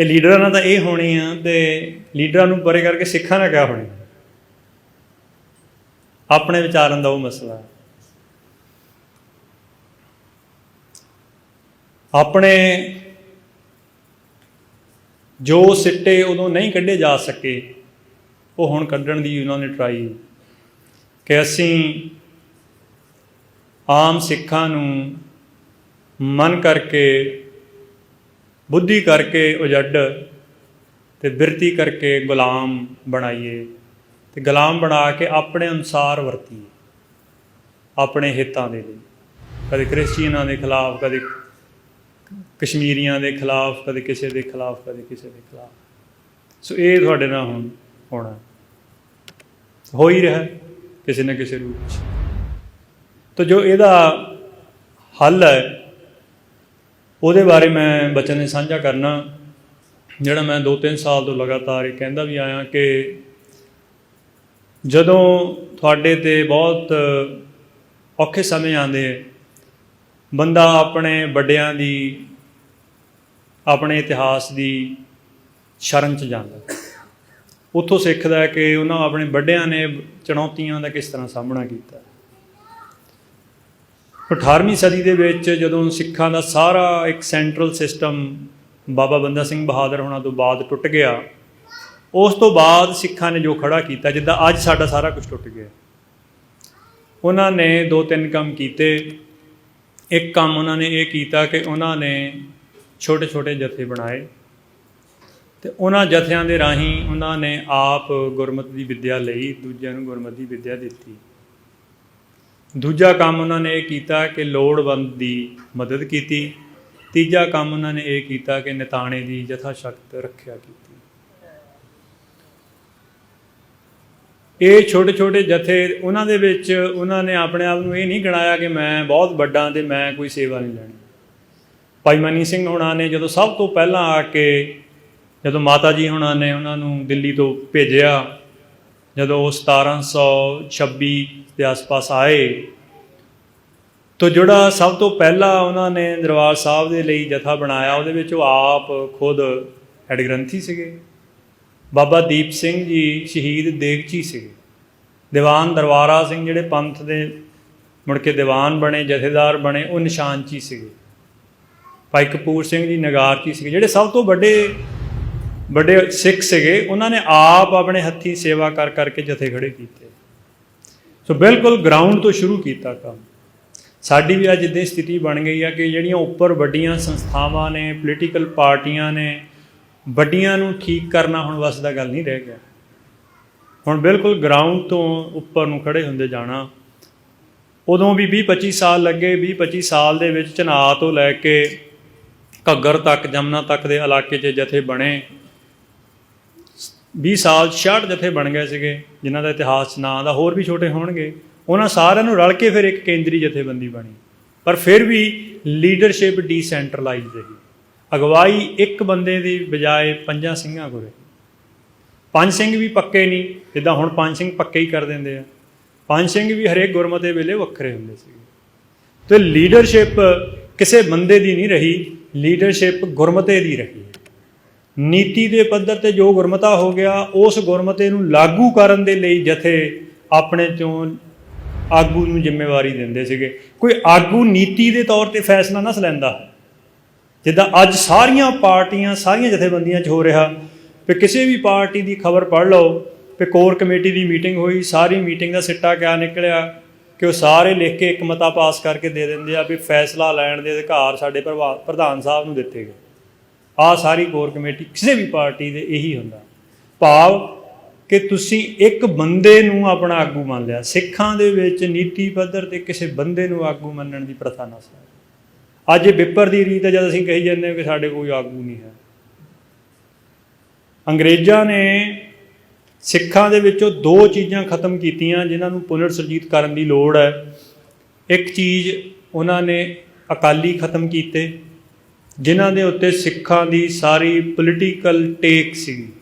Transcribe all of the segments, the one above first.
ਇਹ ਲੀਡਰਾਂ ਨਾਲ ਤਾਂ ਇਹ ਹੋਣੀ ਆ ਤੇ ਲੀਡਰਾਂ ਨੂੰ ਪਰੇ ਕਰਕੇ ਸਿੱਖਾਂ ਨਾਲ ਕਿਆ ਹੋਣੀ? ਆਪਣੇ ਵਿਚਾਰਨ ਦਾ ਉਹ ਮਸਲਾ। ਆਪਣੇ ਜੋ ਸਿੱਟੇ ਉਦੋਂ ਨਹੀਂ ਕੱਢੇ ਜਾ ਸਕੇ, ਉਹ ਹੁਣ ਕੱਢਣ ਦੀ ਉਹਨਾਂ ਨੇ ਟਰਾਈ ਕਿ ਅਸੀਂ ਆਮ ਸਿੱਖਾਂ ਨੂੰ ਮਨ ਕਰਕੇ ਬੁੱਧੀ ਕਰਕੇ ਉਜੱਡ ਤੇ ਬਿਰਤੀ ਕਰਕੇ ਗੁਲਾਮ ਬਣਾਈਏ ਤੇ ਗੁਲਾਮ ਬਣਾ ਕੇ ਆਪਣੇ ਅਨੁਸਾਰ ਵਰਤੀਏ, ਆਪਣੇ ਹਿੱਤਾਂ ਦੇ ਲਈ। ਕਦੇ ਕ੍ਰਿਸਚੀਅਨਾਂ ਦੇ ਖਿਲਾਫ, ਕਦੇ ਕਸ਼ਮੀਰੀਆਂ ਦੇ ਖਿਲਾਫ, ਕਦੇ ਕਿਸੇ ਦੇ ਖਿਲਾਫ, ਕਦੇ ਕਿਸੇ ਦੇ ਖਿਲਾਫ। ਸੋ ਇਹ ਤੁਹਾਡੇ ਨਾਲ ਹੁਣ ਹੋਣਾ। ਹੋ ਹੀ ਰਿਹਾ ਕਿਸੇ ਨਾ ਕਿਸੇ ਰੂਪ ਵਿੱਚ। ਤਾਂ ਜੋ ਇਹਦਾ ਹੱਲ ਹੈ ਉਹਦੇ ਬਾਰੇ ਮੈਂ ਬਚਨ ਨੇ ਸਾਂਝਾ ਕਰਨਾ। ਜਿਹੜਾ ਮੈਂ 2-3 ਸਾਲ ਤੋਂ ਲਗਾਤਾਰ ਇਹ ਕਹਿੰਦਾ ਵੀ ਆਇਆ ਕਿ ਜਦੋਂ ਤੁਹਾਡੇ ਤੇ ਬਹੁਤ ਔਖੇ ਸਮੇਂ ਆਉਂਦੇ ਬੰਦਾ ਆਪਣੇ ਵੱਡਿਆਂ ਦੀ, ਆਪਣੇ ਇਤਿਹਾਸ ਦੀ ਸ਼ਰਨ ਚ ਜਾਂਦਾ। ਉੱਥੋਂ ਸਿੱਖਦਾ ਕਿ ਉਹਨਾਂ ਆਪਣੇ ਵੱਡਿਆਂ ਨੇ ਚੁਣੌਤੀਆਂ ਦਾ ਕਿਸ ਤਰ੍ਹਾਂ ਸਾਹਮਣਾ ਕੀਤਾ। 18ਵੀਂ ਸਦੀ ਦੇ ਵਿੱਚ ਜਦੋਂ ਸਿੱਖਾਂ ਦਾ ਸਾਰਾ ਇੱਕ ਸੈਂਟਰਲ ਸਿਸਟਮ ਬਾਬਾ ਬੰਦਾ ਸਿੰਘ ਬਹਾਦਰ ਹੋਣਾ ਤੋਂ ਬਾਅਦ ਟੁੱਟ ਗਿਆ, ਉਸ ਤੋਂ ਬਾਅਦ ਸਿੱਖਾਂ ਨੇ ਜੋ ਖੜਾ ਕੀਤਾ, ਜਿੱਦਾਂ ਅੱਜ ਸਾਡਾ ਸਾਰਾ ਕੁਝ ਟੁੱਟ ਗਿਆ। ਉਹਨਾਂ ਨੇ ਦੋ ਤਿੰਨ ਕੰਮ ਕੀਤੇ। ਇੱਕ ਕੰਮ ਉਹਨਾਂ ਨੇ ਇਹ ਕੀਤਾ ਕਿ ਉਹਨਾਂ ਨੇ ਛੋਟੇ ਛੋਟੇ ਜਥੇ ਬਣਾਏ ਤੇ ਉਹਨਾਂ ਜਥਿਆਂ ਦੇ ਰਾਹੀਂ ਉਹਨਾਂ ਨੇ ਆਪ ਗੁਰਮਤਿ ਦੀ ਵਿੱਦਿਆ ਲਈ, ਦੂਜਿਆਂ ਨੂੰ ਗੁਰਮਤਿ ਦੀ ਵਿੱਦਿਆ ਦਿੱਤੀ। ਦੂਜਾ ਕੰਮ ਉਹਨਾਂ ਨੇ ਇਹ ਕੀਤਾ ਕਿ ਲੋੜਵੰਦ ਦੀ ਮਦਦ ਕੀਤੀ। ਤੀਜਾ ਕੰਮ ਉਹਨਾਂ ਨੇ ਇਹ ਕੀਤਾ ਕਿ ਨਿਤਾਣੇ ਦੀ ਯਥਾ ਸ਼ਕਤ ਰੱਖਿਆ ਕੀਤੀ। ਇਹ ਛੋਟੇ ਛੋਟੇ ਜਥੇ ਉਹਨਾਂ ਦੇ ਵਿੱਚ ਉਹਨਾਂ ਨੇ ਆਪਣੇ ਆਪ ਨੂੰ ਇਹ ਨਹੀਂ ਗਣਾਇਆ ਕਿ ਮੈਂ ਬਹੁਤ ਵੱਡਾ ਤੇ ਮੈਂ ਕੋਈ ਸੇਵਾ ਨਹੀਂ ਲੈਣੀ। ਭਾਈ ਮਨੀ ਸਿੰਘ ਹੁਣਾਂ ਨੇ ਜਦੋਂ ਸਭ ਤੋਂ ਪਹਿਲਾਂ ਆ ਕੇ ਜਦੋਂ ਮਾਤਾ ਜੀ ਹੁਣਾਂ ਨੇ ਉਹਨਾਂ ਨੂੰ ਦਿੱਲੀ ਤੋਂ ਭੇਜਿਆ ਜਦੋਂ ਉਹ 1726 ਦੇ ਆਸ-ਪਾਸ ਆਏ, ਤੋ ਜਿਹੜਾ ਸਭ ਤੋਂ ਪਹਿਲਾਂ ਉਹਨਾਂ ਨੇ ਦਰਬਾਰ ਸਾਹਿਬ ਦੇ ਲਈ ਜਥਾ ਬਣਾਇਆ, ਉਹਦੇ ਵਿੱਚ ਉਹ ਆਪ ਖੁਦ ਹੈਡ ਗ੍ਰੰਥੀ ਸੀਗੇ। ਬਾਬਾ ਦੀਪ ਸਿੰਘ ਜੀ ਸ਼ਹੀਦ ਦੇਗਚੀ ਸੀਗੇ। ਦੀਵਾਨ ਦਰਬਾਰਾ ਸਿੰਘ ਜਿਹੜੇ ਪੰਥ ਦੇ ਮੁੜ ਕੇ ਦੀਵਾਨ ਬਣੇ, ਜਥੇਦਾਰ ਬਣੇ, ਉਹ ਨਿਸ਼ਾਨਚੀ ਸੀਗੇ। ਭਾਈ ਕਪੂਰ ਸਿੰਘ ਜੀ ਨਗਾਰਚੀ ਸੀਗੇ। ਜਿਹੜੇ ਸਭ ਤੋਂ ਵੱਡੇ ਵੱਡੇ ਸਿੱਖ ਸੀਗੇ, ਉਹਨਾਂ ਨੇ ਆਪ ਆਪਣੇ ਹੱਥੀ ਸੇਵਾ ਕਰ ਕਰਕੇ ਜਥੇ ਖੜੇ ਕੀਤੇ। ਸੋ ਬਿਲਕੁਲ ਗਰਾਊਂਡ ਤੋਂ ਸ਼ੁਰੂ ਕੀਤਾ ਕੰਮ। ਸਾਡੀ ਵੀ ਅੱਜ ਇਦਾਂ ਸਥਿਤੀ ਬਣ ਗਈ ਆ ਕਿ ਜਿਹੜੀਆਂ ਉੱਪਰ ਵੱਡੀਆਂ ਸੰਸਥਾਵਾਂ ਨੇ ਪੋਲੀਟੀਕਲ ਪਾਰਟੀਆਂ ਨੇ, ਵੱਡੀਆਂ ਨੂੰ ਠੀਕ ਕਰਨਾ ਹੁਣ ਵਸ ਦਾ ਗੱਲ ਨਹੀਂ ਰਹਿ ਗਿਆ। ਹੁਣ ਬਿਲਕੁਲ ਗਰਾਊਂਡ ਤੋਂ ਉੱਪਰ ਨੂੰ ਖੜੇ ਹੁੰਦੇ ਜਾਣਾ। ਉਦੋਂ ਵੀ 20 25 ਸਾਲ ਲੱਗੇ 20 25 ਸਾਲ ਦੇ ਵਿੱਚ ਚਨਾਹ ਤੋਂ ਲੈ ਕੇ ਘੱਗਰ ਤੱਕ, ਜਮਨਾ ਤੱਕ ਦੇ ਇਲਾਕੇ 'ਚ ਜਥੇ ਬਣੇ। 20 ਸਾਲ 66 ਜਥੇ ਬਣ ਗਏ ਸੀਗੇ, ਜਿਨ੍ਹਾਂ ਦਾ ਇਤਿਹਾਸ, ਨਾਂ ਦਾ ਹੋਰ ਵੀ ਛੋਟੇ ਹੋਣਗੇ। ਉਹਨਾਂ ਸਾਰਿਆਂ ਨੂੰ ਰਲ ਕੇ ਫਿਰ ਇੱਕ ਕੇਂਦਰੀ ਜਥੇਬੰਦੀ ਬਣੀ। ਪਰ ਫਿਰ ਵੀ ਲੀਡਰਸ਼ਿਪ ਡੀਸੈਂਟਰਲਾਈਜ਼ਡ ਰਹੀ। ਅਗਵਾਈ ਇੱਕ ਬੰਦੇ ਦੀ ਬਜਾਏ ਪੰਜਾਂ ਸਿੰਘਾਂ ਕੋਲ ਪੰਜ ਸਿੰਘ ਵੀ ਪੱਕੇ ਨਹੀਂ, ਜਿੱਦਾਂ ਹੁਣ ਪੰਜ ਸਿੰਘ ਪੱਕੇ ਹੀ ਕਰ ਦਿੰਦੇ ਆ। ਪੰਜ ਸਿੰਘ ਵੀ ਹਰੇਕ ਗੁਰਮਤੇ ਵੇਲੇ ਵੱਖਰੇ ਹੁੰਦੇ ਸੀਗੇ। ਤੇ ਲੀਡਰਸ਼ਿਪ ਕਿਸੇ ਬੰਦੇ ਦੀ ਨਹੀਂ ਰਹੀ, ਲੀਡਰਸ਼ਿਪ ਗੁਰਮਤੇ ਦੀ ਰਹੀ। ਨੀਤੀ ਦੇ ਪੱਧਰ ਤੇ ਜੋ ਗੁਰਮਤਾ ਹੋ ਗਿਆ, ਉਸ ਗੁਰਮਤੇ ਨੂੰ ਲਾਗੂ ਕਰਨ ਦੇ ਲਈ ਜਥੇ ਆਪਣੇ ਚੋਂ ਆਗੂ ਨੂੰ ਜ਼ਿੰਮੇਵਾਰੀ ਦਿੰਦੇ ਸੀਗੇ। ਕੋਈ ਆਗੂ ਨੀਤੀ ਦੇ ਤੌਰ ਤੇ ਫੈਸਲਾ ਨਾ ਲੈਂਦਾ। ਜਿੱਦਾਂ ਅੱਜ ਸਾਰੀਆਂ ਪਾਰਟੀਆਂ, ਸਾਰੀਆਂ ਜਥੇਬੰਦੀਆਂ 'ਚ ਹੋ ਰਿਹਾ ਵੀ ਕਿਸੇ ਵੀ ਪਾਰਟੀ ਦੀ ਖਬਰ ਪੜ੍ਹ ਲਓ, ਵੀ ਕੋਰ ਕਮੇਟੀ ਦੀ ਮੀਟਿੰਗ ਹੋਈ, ਸਾਰੀ ਮੀਟਿੰਗ ਦਾ ਸਿੱਟਾ ਕਿਆ ਨਿਕਲਿਆ ਕਿ ਉਹ ਸਾਰੇ ਲਿਖ ਕੇ ਇੱਕ ਮਤਾ ਪਾਸ ਕਰਕੇ ਦੇ ਦਿੰਦੇ ਆ ਵੀ ਫੈਸਲਾ ਲੈਣ ਦੇ ਅਧਿਕਾਰ ਸਾਡੇ ਪ੍ਰਭਾ- ਪ੍ਰਧਾਨ ਸਾਹਿਬ ਨੂੰ ਦਿੱਤੇ ਗਏ। ਆ ਸਾਰੀ ਕੋਰ ਕਮੇਟੀ ਕਿਸੇ ਵੀ ਪਾਰਟੀ ਦੇ ਇਹੀ ਹੁੰਦਾ। ਭਾਵ ਕਿ ਤੁਸੀਂ ਇੱਕ ਬੰਦੇ ਨੂੰ ਆਪਣਾ ਆਗੂ ਮੰਨ ਲਿਆ। ਸਿੱਖਾਂ ਦੇ ਵਿੱਚ ਨੀਤੀ ਪੱਧਰ ਤੇ ਕਿਸੇ ਬੰਦੇ ਨੂੰ ਆਗੂ ਮੰਨਣ ਦੀ ਪ੍ਰਥਾ ਨਾ ਸੀ। ਅੱਜ ਇਹ ਵਿਪਰ ਦੀ ਰੀਤ ਹੈ, ਜਦ ਅਸੀਂ ਕਹੀ ਜਾਂਦੇ ਹਾਂ ਕਿ ਸਾਡੇ ਕੋਈ ਆਗੂ ਨਹੀਂ ਹੈ। ਅੰਗਰੇਜ਼ਾਂ ਨੇ ਸਿੱਖਾਂ ਦੇ ਵਿੱਚੋਂ ਦੋ ਚੀਜ਼ਾਂ ਖਤਮ ਕੀਤੀਆਂ, ਜਿਨ੍ਹਾਂ ਨੂੰ ਪੁਨਰ ਸੁਰਜੀਤ ਕਰਨ ਦੀ ਲੋੜ ਹੈ। ਇੱਕ ਚੀਜ਼ ਉਹਨਾਂ ਨੇ ਅਕਾਲੀ ਖਤਮ ਕੀਤੇ। ਜਿਨ੍ਹਾਂ ਦੇ ਉੱਤੇ ਸਿੱਖਾਂ ਦੀ ਸਾਰੀ ਪੋਲੀਟੀਕਲ ਟੇਕ ਸੀ।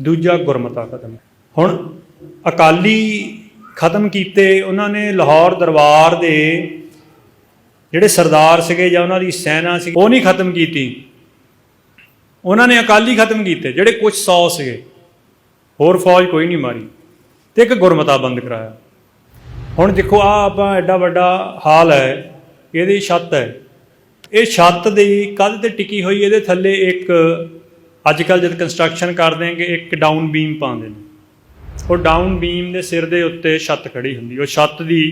ਦੂਜਾ ਗੁਰਮਤਾ ਖਤਮ। ਹੁਣ ਅਕਾਲੀ ਖਤਮ ਕੀਤੇ ਉਹਨਾਂ ਨੇ ਲਾਹੌਰ ਦਰਬਾਰ ਦੇ ਜਿਹੜੇ ਸਰਦਾਰ ਸੀਗੇ ਜਾਂ ਉਹਨਾਂ ਦੀ ਸੈਨਾ ਸੀ, ਉਹ ਨਹੀਂ ਖਤਮ ਕੀਤੀ। ਉਹਨਾਂ ਨੇ ਅਕਾਲੀ ਖਤਮ ਕੀਤੇ, ਜਿਹੜੇ ਕੁਝ 100 ਸੀਗੇ। ਹੋਰ ਫੌਜ ਕੋਈ ਨਹੀਂ ਮਾਰੀ ਤੇ ਇੱਕ ਗੁਰਮਤਾ ਬੰਦ ਕਰਾਇਆ। ਹੁਣ ਦੇਖੋ ਆ ਆਪਾਂ ਐਡਾ ਵੱਡਾ ਹਾਲ ਹੈ, ਇਹਦੀ ਛੱਤ ਹੈ। ਇਹ ਛੱਤ ਦੀ ਕੰਧ ਤੇ ਟਿਕੀ ਹੋਈ, ਇਹਦੇ ਥੱਲੇ ਇੱਕ ਅੱਜ ਕੱਲ ਜਦ ਕੰਸਟਰਕਸ਼ਨ ਕਰਦੇ ਆਂਗੇ ਇੱਕ ਡਾਊਨ ਬੀਮ ਪਾਉਂਦੇ ਨੇ। ਉਹ ਡਾਊਨ ਬੀਮ ਦੇ ਸਿਰ ਦੇ ਉੱਤੇ ਛੱਤ ਖੜੀ ਹੁੰਦੀ। ਉਹ ਛੱਤ ਦੀ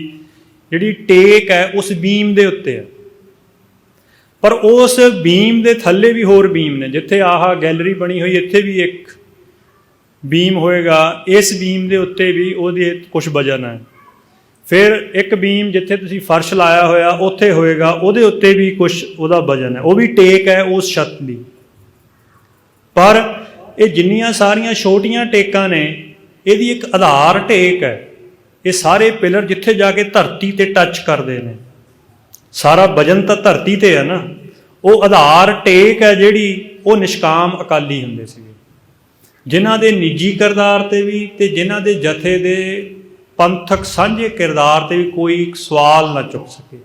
ਜਿਹੜੀ ਟੇਕ ਹੈ, ਉਸ ਬੀਮ ਦੇ ਉੱਤੇ ਹੈ ਪਰ ਉਸ ਬੀਮ ਦੇ ਥੱਲੇ ਵੀ ਹੋਰ ਬੀਮ ਨੇ। ਜਿੱਥੇ ਆਹਾ ਗੈਲਰੀ ਬਣੀ ਹੋਈ, ਇੱਥੇ ਵੀ ਇੱਕ ਬੀਮ ਹੋਏਗਾ। ਇਸ ਬੀਮ ਦੇ ਉੱਤੇ ਵੀ ਉਹਦੇ ਕੁਝ ਵਜਨ ਹੈ। ਫਿਰ ਇੱਕ ਬੀਮ ਜਿੱਥੇ ਤੁਸੀਂ ਫਰਸ਼ ਲਾਇਆ ਹੋਇਆ, ਉੱਥੇ ਹੋਏਗਾ, ਉਹਦੇ ਉੱਤੇ ਵੀ ਕੁਝ ਉਹਦਾ ਵਜਨ ਹੈ। ਉਹ ਵੀ ਟੇਕ ਹੈ ਉਸ ਛੱਤ ਦੀ। ਪਰ ਇਹ ਜਿੰਨੀਆਂ ਸਾਰੀਆਂ ਛੋਟੀਆਂ ਟੇਕਾਂ ਨੇ, ਇਹਦੀ ਇੱਕ ਆਧਾਰ ਟੇਕ ਹੈ। ਇਹ ਸਾਰੇ ਪਿਲਰ ਜਿੱਥੇ ਜਾ ਕੇ ਧਰਤੀ ਤੇ ਟੱਚ ਕਰਦੇ ਨੇ। ਸਾਰਾ ਵਜਨ ਤਾਂ ਧਰਤੀ ਤੇ ਹੈ ਨਾ। ਉਹ ਆਧਾਰ ਟੇਕ ਹੈ ਜਿਹੜੀ ਉਹ ਨਿਸ਼ਕਾਮ ਅਕਾਲੀ ਹੁੰਦੇ ਸੀਗੇ। ਜਿਨ੍ਹਾਂ ਦੇ ਨਿੱਜੀ ਕਿਰਦਾਰ ਤੇ ਵੀ ਤੇ ਜਿਨ੍ਹਾਂ ਦੇ ਜਥੇ ਦੇ ਪੰਥਕ ਸਾਂਝੇ ਕਿਰਦਾਰ ਤੇ ਵੀ ਕੋਈ ਸਵਾਲ ਨਾ ਚੁੱਕ ਸਕੇ।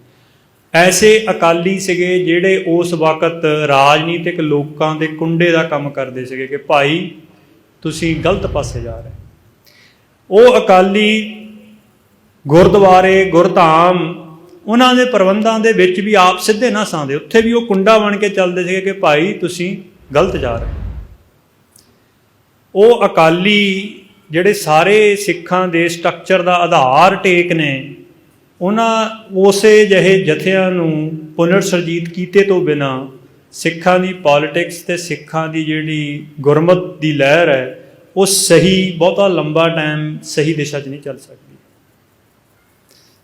ਐਸੇ ਅਕਾਲੀ ਸੀਗੇ ਜਿਹੜੇ ਉਸ ਵਕਤ ਰਾਜਨੀਤਿਕ ਲੋਕਾਂ ਦੇ ਕੁੰਡੇ ਦਾ ਕੰਮ ਕਰਦੇ ਸੀਗੇ ਕਿ ਭਾਈ ਤੁਸੀਂ ਗਲਤ ਪਾਸੇ ਜਾ ਰਹੇ। ਉਹ ਅਕਾਲੀ ਗੁਰਦੁਆਰੇ, ਗੁਰਧਾਮ, ਉਹਨਾਂ ਦੇ ਪ੍ਰਬੰਧਾਂ ਦੇ ਵਿੱਚ ਵੀ ਆਪ ਸਿੱਧੇ ਨਾ ਸਾਂਦੇ ਉੱਥੇ ਵੀ ਉਹ ਕੁੰਡਾ ਬਣ ਕੇ ਚੱਲਦੇ ਸੀਗੇ ਕਿ ਭਾਈ ਤੁਸੀਂ ਗਲਤ ਜਾ ਰਹੇ ਉਹ ਅਕਾਲੀ ਜਿਹੜੇ ਸਾਰੇ ਸਿੱਖਾਂ ਦੇ ਸਟਰਕਚਰ ਦਾ ਆਧਾਰ ਟੇਕ ਨੇ, ਉਹਨਾਂ ਉਸੇ ਜਿਹੇ ਜਥਿਆਂ ਨੂੰ ਪੁਨਰ ਸਰਜੀਤ ਕੀਤੇ ਤੋਂ ਬਿਨਾ ਸਿੱਖਾਂ ਦੀ ਪੋਲਿਟਿਕਸ ਤੇ ਸਿੱਖਾਂ ਦੀ ਜਿਹੜੀ ਗੁਰਮਤ ਦੀ ਲਹਿਰ ਹੈ, ਉਹ ਸਹੀ, ਬਹੁਤਾ ਲੰਬਾ ਟਾਈਮ ਸਹੀ ਦਿਸ਼ਾ 'ਚ ਨਹੀਂ ਚੱਲ ਸਕਦੀ।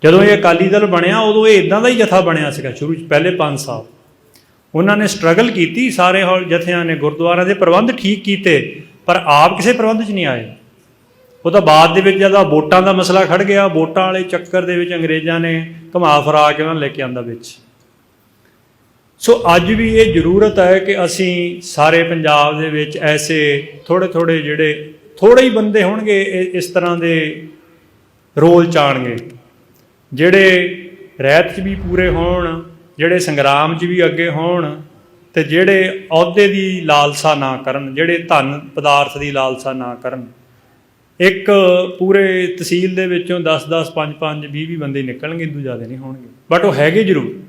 ਜਦੋਂ ਇਹ ਅਕਾਲੀ ਦਲ ਬਣਿਆ, ਉਦੋਂ ਇਹ ਇਦਾਂ ਦਾ ਹੀ ਜਥਾ ਬਣਿਆ ਸੀਗਾ ਸ਼ੁਰੂ 'ਚ, ਪਹਿਲੇ 5 ਸਾਲ। ਉਹਨਾਂ ਨੇ ਸਟਰਗਲ ਕੀਤੀ, ਸਾਰੇ ਹੌਲ ਜਥਿਆਂ ਨੇ ਗੁਰਦੁਆਰਿਆਂ ਦੇ ਪ੍ਰਬੰਧ ਠੀਕ ਕੀਤੇ, ਪਰ ਆਪ ਕਿਸੇ ਪ੍ਰਬੰਧ 'ਚ ਨਹੀਂ ਆਏ। ਉਹ ਤਾਂ ਬਾਅਦ ਦੇ ਵਿੱਚ ਜਦੋਂ ਵੋਟਾਂ ਦਾ ਮਸਲਾ ਖੜ ਗਿਆ, ਵੋਟਾਂ ਵਾਲੇ ਚੱਕਰ ਦੇ ਵਿੱਚ ਅੰਗਰੇਜ਼ਾਂ ਨੇ ਘੁਮਾ ਫਰਾ ਕੇ ਉਹਨਾਂ ਨੂੰ ਲੈ ਕੇ ਆਂਦਾ ਵਿੱਚ। ਸੋ ਅੱਜ ਵੀ ਇਹ ਜ਼ਰੂਰਤ ਹੈ ਕਿ ਅਸੀਂ ਸਾਰੇ ਪੰਜਾਬ ਦੇ ਵਿੱਚ ਐਸੇ ਥੋੜੇ ਥੋੜੇ ਜਿਹੜੇ ਥੋੜੇ ਹੀ ਬੰਦੇ ਹੋਣਗੇ, ਇਹ- ਇਸ ਤਰ੍ਹਾਂ ਦੇ ਰੋਲ ਚਾਣਗੇ, ਜਿਹੜੇ ਰਹਿਤ 'ਚ ਵੀ ਪੂਰੇ ਹੋਣ, ਜਿਹੜੇ ਸੰਗਰਾਮ 'ਚ ਵੀ ਅੱਗੇ ਹੋਣ ਤੇ ਜਿਹੜੇ ਅਹੁਦੇ ਦੀ ਲਾਲਸਾ ਨਾ ਕਰਨ, ਜਿਹੜੇ ਧਨ ਪਦਾਰਥ ਦੀ ਲਾਲਸਾ ਨਾ ਕਰਨ। ਇੱਕ ਪੂਰੇ ਤਹਿਸੀਲ ਦੇ ਵਿੱਚੋਂ 10 10 5 5 20 20 ਬੰਦੇ ਨਿਕਲਣਗੇ ਇਦੋਂ ਜ਼ਿਆਦਾ ਨਹੀਂ ਹੋਣਗੇ। ਬਟ ਉਹ ਹੈਗੇ ਜ਼ਰੂਰ।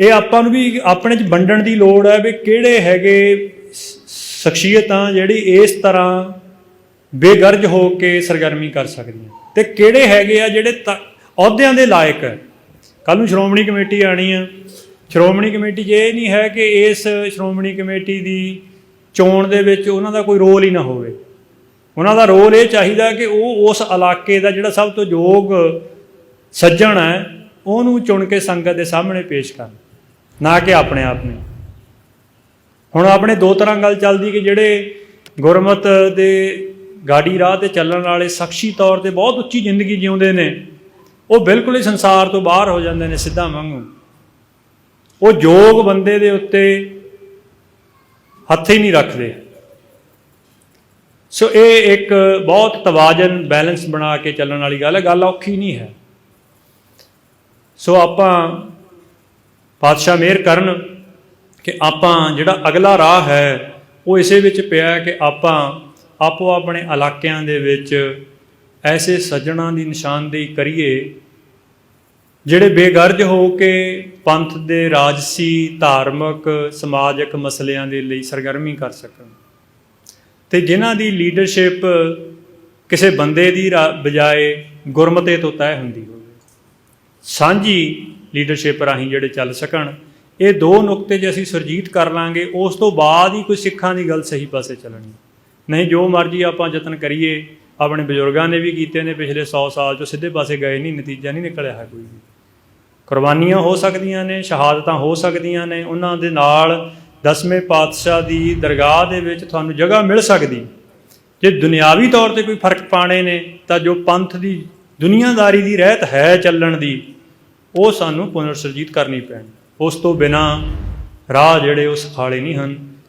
ਇਹ ਆਪਾਂ ਨੂੰ ਵੀ ਆਪਣੇ ਚ ਵੰਡਣ ਦੀ ਲੋੜ ਹੈ ਵੀ ਕਿਹੜੇ ਹੈਗੇ ਸ਼ਖਸੀਅਤਾਂ ਜਿਹੜੀ ਇਸ ਤਰ੍ਹਾਂ ਬੇਗਰਜ ਹੋ ਕੇ ਸਰਗਰਮੀ ਕਰ ਸਕਦੀਆਂ। ਤੇ ਕਿਹੜੇ ਹੈਗੇ ਆ ਜਿਹੜੇ ਤ- ਅਹੁਦਿਆਂ ਦੇ ਲਾਇਕ ਹੈ? ਕੱਲ ਨੂੰ ਸ਼੍ਰੋਮਣੀ ਕਮੇਟੀ ਆਣੀ ਆ। ਸ਼੍ਰੋਮਣੀ ਕਮੇਟੀ 'ਚ ਇਹ ਨਹੀਂ ਹੈ ਕਿ ਇਸ ਸ਼੍ਰੋਮਣੀ ਕਮੇਟੀ ਦੀ ਚੋਣ ਦੇ ਵਿੱਚ ਉਹਨਾਂ ਦਾ ਕੋਈ ਰੋਲ ਹੀ ਨਾ ਹੋਵੇ। ਉਹਨਾਂ ਦਾ ਰੋਲ ਇਹ ਚਾਹੀਦਾ ਕਿ ਉਹ ਉਸ ਇਲਾਕੇ ਦਾ ਜਿਹੜਾ ਸਭ ਤੋਂ ਯੋਗ ਸੱਜਣ ਹੈ, ਉਹਨੂੰ ਚੁਣ ਕੇ ਸੰਗਤ ਦੇ ਸਾਹਮਣੇ ਪੇਸ਼ ਕਰਨ, ਨਾ ਕਿ ਆਪਣੇ ਆਪ ਨੂੰ। ਹੁਣ ਆਪਣੇ ਦੋ ਤਰ੍ਹਾਂ ਗੱਲ ਚੱਲਦੀ ਕਿ ਜਿਹੜੇ ਗੁਰਮਤ ਦੇ ਗਾੜੀ ਰਾਹ ਤੇ ਚੱਲਣ ਵਾਲੇ ਸ਼ਖਸੀ ਤੌਰ ਤੇ ਬਹੁਤ ਉੱਚੀ ਜ਼ਿੰਦਗੀ ਜਿਉਂਦੇ ਨੇ, ਉਹ ਬਿਲਕੁਲ ਹੀ ਸੰਸਾਰ ਤੋਂ ਬਾਹਰ ਹੋ ਜਾਂਦੇ ਨੇ ਸਿੱਧਾ ਵਾਂਗੂ। ਉਹ ਯੋਗ ਬੰਦੇ ਦੇ ਉੱਤੇ ਹੱਥ ਹੀ ਨਹੀਂ ਰੱਖਦੇ। ਸੋ ਇਹ ਇੱਕ ਬਹੁਤ ਤਵਾਜ਼ਨ ਬੈਲੈਂਸ ਬਣਾ ਕੇ ਚੱਲਣ ਵਾਲੀ ਗੱਲ ਹੈ, ਗੱਲ ਔਖੀ ਨਹੀਂ ਹੈ। ਸੋ ਆਪਾਂ ਪਾਤਸ਼ਾਹ ਮਿਹਰ ਕਰਨ ਕਿ ਆਪਾਂ ਜਿਹੜਾ ਅਗਲਾ ਰਾਹ ਹੈ, ਉਹ ਇਸੇ ਵਿੱਚ ਪਿਆ ਕਿ ਆਪਾਂ ਆਪੋ ਆਪਣੇ ਇਲਾਕਿਆਂ ਦੇ ਵਿੱਚ ਐਸੇ ਸੱਜਣਾ ਦੀ ਨਿਸ਼ਾਨਦੇਹੀ ਕਰੀਏ, ਜਿਹੜੇ ਬੇਗਰਜ ਹੋ ਕੇ ਪੰਥ ਦੇ ਰਾਜਸੀ, ਧਾਰਮਿਕ, ਸਮਾਜਿਕ ਮਸਲਿਆਂ ਦੇ ਲਈ ਸਰਗਰਮੀ ਕਰ ਸਕਣ। ਤੇ ਜਿਨ੍ਹਾਂ ਦੀ ਲੀਡਰਸ਼ਿਪ ਕਿਸੇ ਬੰਦੇ ਦੀ ਰਾ- ਬਜਾਏ ਗੁਰਮਤੇ ਤੋਂ ਤੈਅ ਹੁੰਦੀ ਹੋਵੇ। ਸਾਂਝੀ ਲੀਡਰਸ਼ਿਪ ਰਾਹੀਂ ਜਿਹੜੇ ਚੱਲ ਸਕਣ, ਇਹ ਦੋ ਨੁਕਤੇ ਜੇ ਅਸੀਂ ਸੁਰਜੀਤ ਕਰ ਲਾਂਗੇ, ਉਸ ਤੋਂ ਬਾਅਦ ਹੀ ਕੋਈ ਸਿੱਖਾਂ ਦੀ ਗੱਲ ਸਹੀ ਪਾਸੇ ਚੱਲਣੀ। ਨਹੀਂ, ਜੋ ਮਰਜ਼ੀ ਆਪਾਂ ਯਤਨ ਕਰੀਏ, ਆਪਣੇ ਬਜ਼ੁਰਗਾਂ ਨੇ ਵੀ ਕੀਤੇ ਨੇ ਪਿਛਲੇ 100 ਸਾਲ ਚੋਂ ਸਿੱਧੇ ਪਾਸੇ ਗਏ ਨਹੀਂ, ਨਤੀਜਾ ਨਹੀਂ ਨਿਕਲਿਆ ਹੈ ਕੋਈ ਵੀ। ਕੁਰਬਾਨੀਆਂ ਹੋ ਸਕਦੀਆਂ ਨੇ, ਸ਼ਹਾਦਤਾਂ ਹੋ ਸਕਦੀਆਂ ਨੇ, ਉਹਨਾਂ ਦੇ ਨਾਲ ਦਸਵੇਂ ਪਾਤਸ਼ਾਹ ਦੀ ਦਰਗਾਹ ਦੇ ਵਿੱਚ ਤੁਹਾਨੂੰ ਜਗ੍ਹਾ ਮਿਲ ਸਕਦੀ। ਜੇ ਦੁਨਿਆਵੀ ਤੌਰ ਤੇ ਕੋਈ ਫ਼ਰਕ ਪਾਣੇ ਨੇ, ਤਾਂ ਜੋ ਪੰਥ ਦੀ, ਦੁਨੀਆਦਾਰੀ ਦੀ ਰਹਿਤ ਹੈ ਚੱਲਣ ਦੀ, ਉਹ ਸਾਨੂੰ ਪੁਨਰ ਸੁਰਜੀਤ ਕਰਨੀ ਪੈਣੀ। ਉਸ ਤੋਂ ਬਿਨਾ ਰਾਹ ਜਿਹੜੇ ਉਹ ਸਖਾਲੇ ਨਹੀਂ ਹਨ।